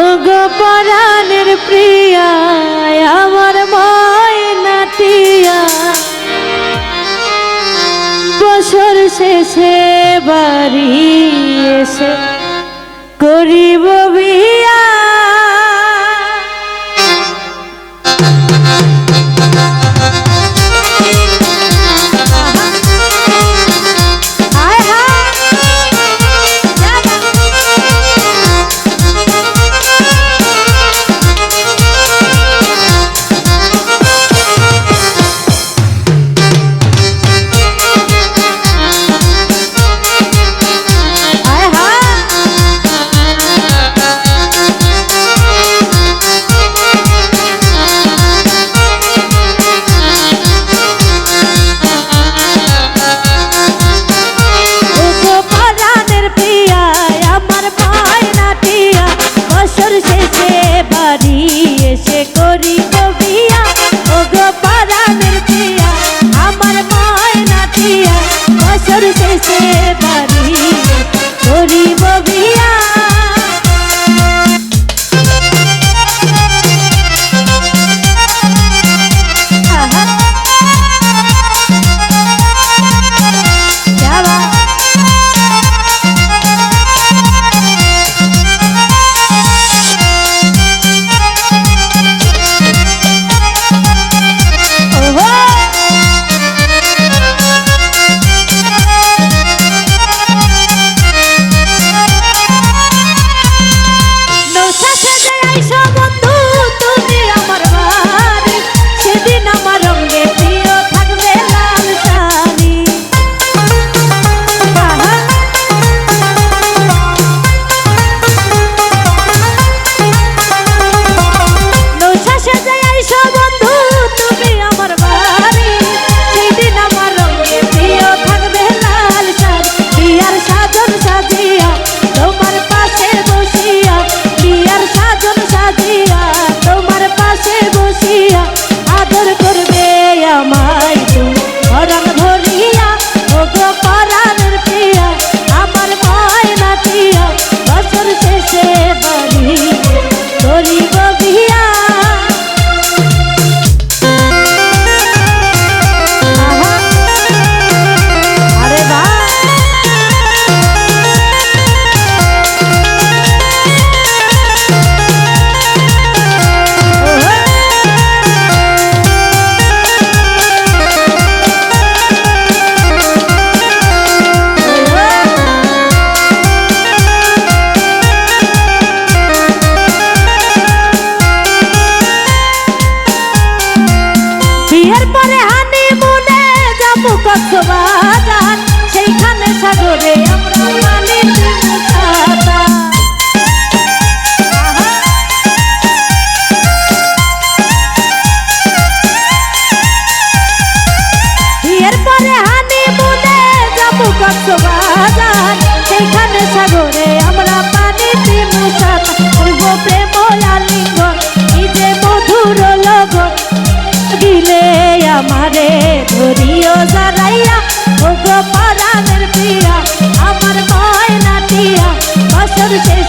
ওগো প্রিয়া আমার ময়নাটিয়া বছর শেষে বাড়ি এসে করিব বিয়া। করি Deixa আমারে ধরিও জারাইয়া ও গো পরাণের প্রিয়া আমার ময়না টিয়া বছর শেষ